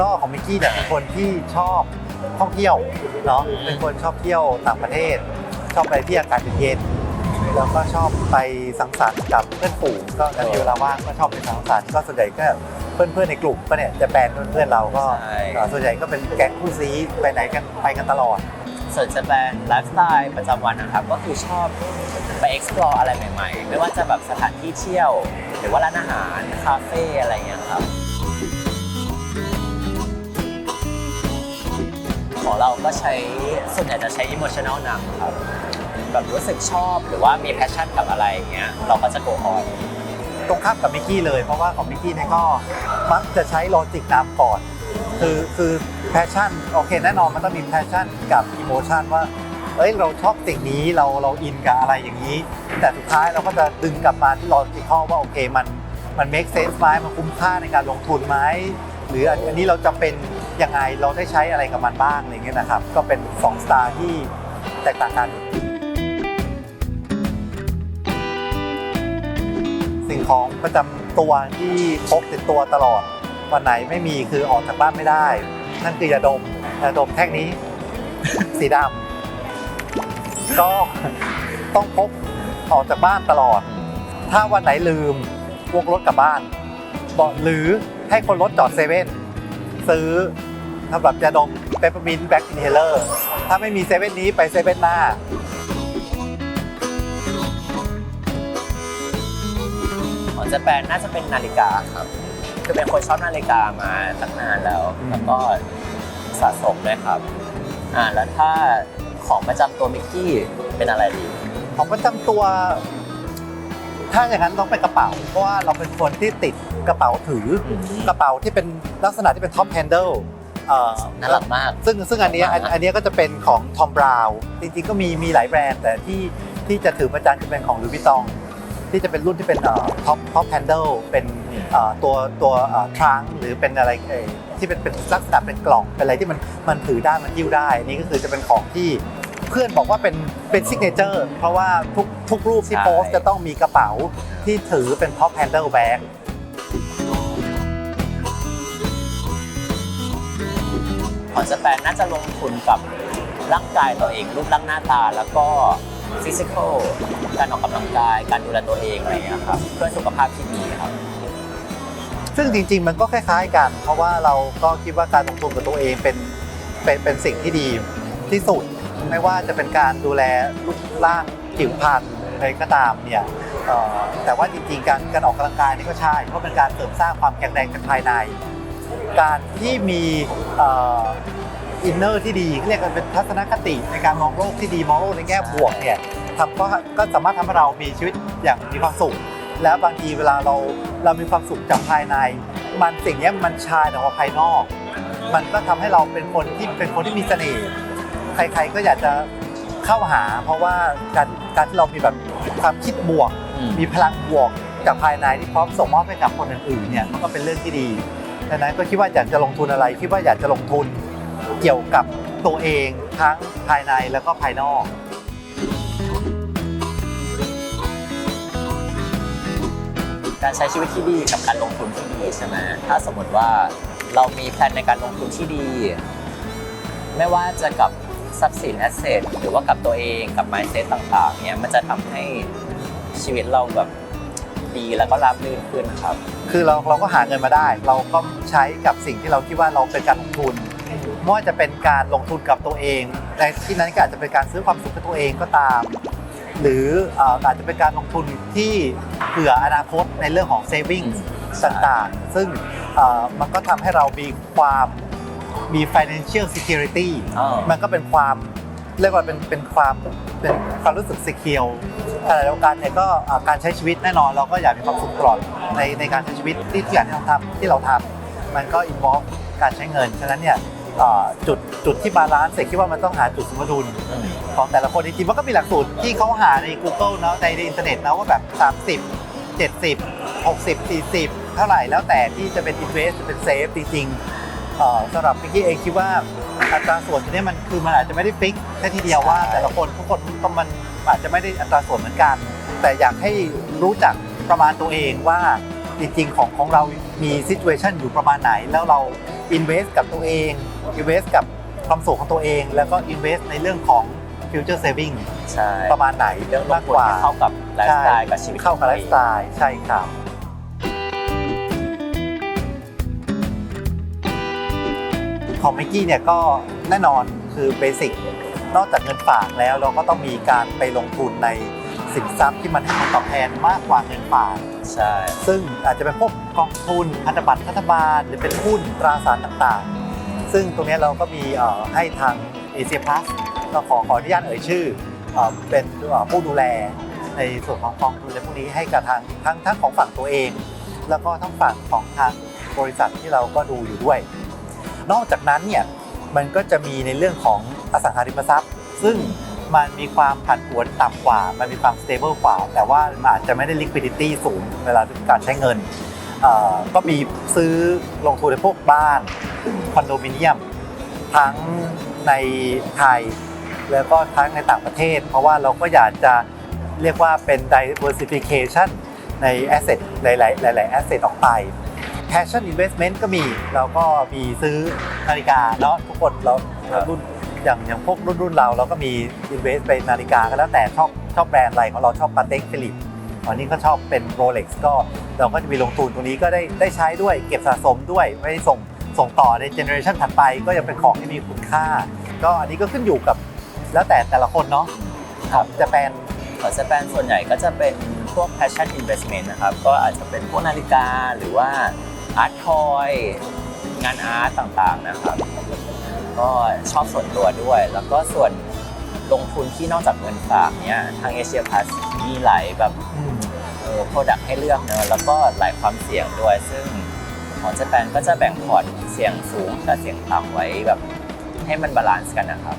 ก็ของมิกกี้เนี่ยเป็นคนที่ชอบท่องเที่ยวเนาะเป็นคนชอบเที่ยวต่างประเทศ ชอบไปที่อากาศเย็นๆแล้วก็ชอบไปสังสรรค์กับเพื่อนฝูงก็ถ้ามีเวลาว่างก็ชอบไปสังสรรค์ก็ส่วนใหญ่ก็เพื่อนๆในกลุ่มก็เนี่ยจะแบนเพื่อนๆเราก็ใช่เอ่อส่วนใหญ่ก็เป็นแก๊งคู่ซีไปไหนกันไปกันตลอดส่วนจะเป็นไลฟ์สไตล์ประจำวันนะครับก็คือชอบไป explore อะไรใหม่ๆ ไม่ว่าจะแบบสถานที่เที่ยว หรือว่าร้านอาหารคาเฟ่อะไรเงี้ยครับ เราก็ใช้ส่วนใหญ่จะใช้ emotional นำครับ แบบรู้สึกชอบหรือว่ามี passion กับอะไรอย่างเงี้ยเราก็จะ go on ตรงข้ามกับมิกกี้เลยเพราะว่าของมิกกี้เนี่ยก็มักจะใช้โลจิกนำก่อน คือคือแพชชั่นโอเคแน่นอนมันต้องมีแพชชั่นกับอิโมชันว่าเอ้ยเราชอบสิ่งนี้เราเราอินกับอะไรอย่างนี้ แต่สุดท้ายเราก็จะดึงกลับมาที่ลอจิคอว่าโอเคมันมัน make sense ไหมมันคุ้มค่าในการลงทุนไหมหรืออันนี้เราจะเป็น ยังไงเราได้ใช้อะไรกับมันบ้างอะไรเงี้ยนะครับ ก็เป็น2สไตล์ที่แตกต่างกัน สิ่งของประจำตัวที่พกติดตัวตลอด วันไหนไม่มีคือออกจากบ้านไม่ได้ นั่นคือยาดมยาดมแท่งนี้ สีดำก็ต้องพกออกจากบ้านตลอด ถ้าวันไหนลืมวกรถกลับบ้านบอกหรือให้คนรถจอดเซเว่น ซื้อสำหรับยาดมเปปเปอร์มินต์แบ็กอินเฮเลอร์ถ้าไม่มีเซเว่นนี้ไปเซเว่นหน้า ของจะแปนน่าจะเป็นนาฬิกาครับ คือเป็นคนชอบนาฬิกามาตั้งนานแล้ว อืม แล้วก็สะสมด้วยครับ อ่าแล้วถ้าของประจำตัวมิกกี้เป็นอะไรดี ของประจำตัว ถ้าอย่างนั้นต้องเป็นกระเป๋า เพราะว่าเราเป็นคนที่ติด กระเป๋าถืออมกระเป๋าที่เป็นลักษณะที่เป็นท็อปแฮนเดิลน่ารักมาก ซึ่งซึ่งอันเนี้ยอันมากอันเนี้ยก็จะเป็นของทอมบราวจริงๆก็มีมีหลายแบรนด์แต่ที่ที่จะถือประจำจะเป็นของลู i ิตองที่จะเป็นรุ่นที่เป็นท็อปท็อปแฮนเดิลเป็นเอ่อตัวตัวทรังหรือเป็นอะไรเอ่อที่เป็นเป็นลักษณะเป็นกล่องเป็นอะไรที่มันมันถือได้มันยิ้วได้อันนี่ก็คือจะเป็นของที่เพื่อนบอกว่าเป็นเป็นซิกเนเจอร์เพราะว่าทุกทุกรูปที่ใช่โพสต์จะต้องมีกระเป๋าที่ถือเป็นท็อปแฮนเดิลแบ็ก ของจะแปนน่าจะลงทุนกับร่างกายตัวเอง รูปร่างหน้าตาแล้วก็ฟิสิกอลการออกกำลังกาย การดูแลตัวเองอะไรอย่างเงี้ยครับเพื่อสุขภาพที่ดีครับ ซึ่งจริง ๆ มันก็คล้าย ๆ กัน เพราะว่าเราก็คิดว่าการลงทุนกับตัวเองเป็นเป็นเป็นสิ่งที่ดีที่สุด ไม่ว่าจะเป็นการดูแลรูปร่างผิวพรรณอะไรก็ตามเนี่ยแต่ว่าจริงๆ การการออกกำลังกายนี่ก็ใช่เพราะเป็นการเสริมสร้างความแข็งแรงจากภายใน การที่มีอินเนอร์ที่ดีเรียกกันเป็นทัศนคติในการมองโลกที่ดีมองโลกในแง่บวกเนี่ยทำก็ก็สามารถทำให้เรามีชีวิตอย่างมีความสุข แล้วบางทีเวลาเราเรามีความสุขจากภายใน มันสิ่งนี้มันชายออกมาภายนอก มันก็ทำให้เราเป็นคนที่เป็นคนที่มีเสน่ห์ใครๆก็อยากจะเข้าหา เพราะว่าการการที่เรามีแบบความคิดบวกมมีพลังบวกจากภายในที่พร้อมส่งมอบให้กับคนอื่นๆเนี่ยมันก็เป็นเรื่องที่ดี ดังนั้นก็คิดว่าอยากจะลงทุนอะไรคิดว่าอยากจะลงทุนเกี่ยวกับตัวเองทั้งภายในแล้วก็ภายนอกการใช้ชีวิตที่ดีกับการลงทุนที่ดีใช่ไหมถ้าสมมติว่าเรามีแผนในการลงทุนที่ดี ไม่ว่าจะกับทรัพย์สินแอสเซทหรือว่ากับตัวเองกับ mindset ต่างๆเนี่ยมันจะทำให้ชีวิตเราแบบ ดีแล้วก็ราบรื่นขึ้นครับ คือเราเราก็หาเงินมาได้ เราก็ใช้กับสิ่งที่เราคิดว่าเราเป็นการลงทุนไม่ว่าจะเป็นการลงทุนกับตัวเองในที่นั้นก็อาจจะเป็นการซื้อความสุขให้ตัวเองก็ตาม หรือเอ่ออาจจะเป็นการลงทุนที่เผื่ออนาคตในเรื่องของ saving ใช่ต่างๆ ซึ่งเอ่อมันก็ทำให้เรามีความมี financial security อ้าวมันก็เป็นความ เรียกว่าเป็นเป็นความเป็นความรู้สึก secure ขณะเดียวกันเนี่ยก็การใช้ชีวิตแน่นอนเราก็อยากมีความสุขตลอดในในการใช้ชีวิตที่ที่อยากที่เราทำที่เราทำมันก็ involve การใช้เงินฉะนั้นเนี่ยจุดจุดที่บาลานซ์เสร็จคิดว่ามันต้องหาจุดสมดุลของแต่ละคนจริงๆมันก็มีหลักสูตรที่เขาหาใน Google เนาะในอินเทอร์เน็ตนะว่าแบบ 30 70 60 40 เท่าไหร่แล้วแต่ที่จะเป็น invest จะเป็น save จริงๆสำหรับพี่กี้เองคิดว่า อัตราส่วนตัวเนี้มันคือมันอาจจะไม่ได้ฟิกแค่ทีเดียวว่า แต่ละคนทุกคนก็มันอาจจะไม่ได้อัตราส่วนเหมือนกัน แต่อยากให้รู้จักประมาณตัวเองว่าจริงๆของของเรามีซิ t u a ชันอยู่ประมาณไหน แล้วเรา invest กับตัวเอง invest กับความสุขของตัวเอง แล้วก็ invest ในเรื่องของ future saving ใช่ประมาณไหนเรื่องลมางกทุนกว่าให้เข้ากับไลฟ์สไตล์กับชีวิตเข้ากับไลฟ์สไตล์ใช่ครับ ของเมกกี้เนี่ยก็แน่นอนคือเบสิกนอกจากเงินฝากแล้วเราก็ต้องมีการไปลงทุนในสินทรัพย์ที่มันให้ผลตอบแทนมากกว่าเงินฝาก ใช่ ซึ่งอาจจะเป็นพวกกองทุนพันธบัตรรัฐบาล หรือเป็นหุ้นตราสารต่างๆ ซึ่งตรงนี้เราก็มีเอ่อให้ทางเอเชียพลัสก็ขอขออนุญาตเอ่ยชื่อเอ่อเป็นเอ่อผู้ดูแลในส่วนของกองทุนอะไรพวกนี้ให้กับทางทั้งทั้งของฝั่งตัวเอง แล้วก็ทั้งฝั่งของทางบริษัทที่เราก็ดูอยู่ด้วย นอกจากนั้นเนี่ยมันก็จะมีในเรื่องของอสังหาริมทรัพย์ ซึ่งมันมีความผันผวนต่ำกว่า มันมีความ stable กว่า แต่ว่ามันอาจจะไม่ได้ liquidity สูงเวลาการใช้เงิน ก็มีซื้อลงทุนในพวกบ้านคอนโดมิเนียม ทั้งในไทย แล้วก็ทั้งในต่างประเทศ เพราะว่าเราก็อยากจะเรียกว่าเป็น diversification ใน asset หลายๆหลายๆ asset ออกไป passion investment ก็มี เราก็มีซื้อนาฬิกาเนาะทุกคนเรารุ่นอย่างอย่างพวกรุ่นรุ่นเราเราก็มี invest ไปนาฬิกาก็แล้วแต่ชอบชอบแบรนด์อะไรของเราชอบปาเต็กฟิลิปวันนี้ก็ชอบเป็น Rolex ก็เราก็จะมีลงทุนตรงนี้ก็ได้ได้ใช้ด้วยเก็บสะสมด้วยไม่ได้ส่งส่งต่อในเจเนอเรชันถัดไปก็ยังเป็นของที่มีคุณค่า ก็อันนี้ก็ขึ้นอยู่กับแล้วแต่แต่ละคนเนาะครับจะเป็น ของสแปนส่วนใหญ่ก็จะเป็นพวก passion investment นะครับ ก็อาจจะเป็นพวกนาฬิกาหรือว่า art toy งานอาร์ตต่างๆนะครับ ก็ชอบส่วนตัวด้วย แล้วก็ส่วนลงทุนที่นอกจากเงินฝากเนี้ยทางเอเชียพ u สมีหลายแบบอืมเออ product ให้เลือกเนอะแล้วก็หลายความเสี่ยงด้วย ซึ่งของสแปนก็จะแบ่งพอร์ตเสี่ยงสูงกับเสี่ยงต่ำไว้แบบให้มันบาลานซ์กันนะครับ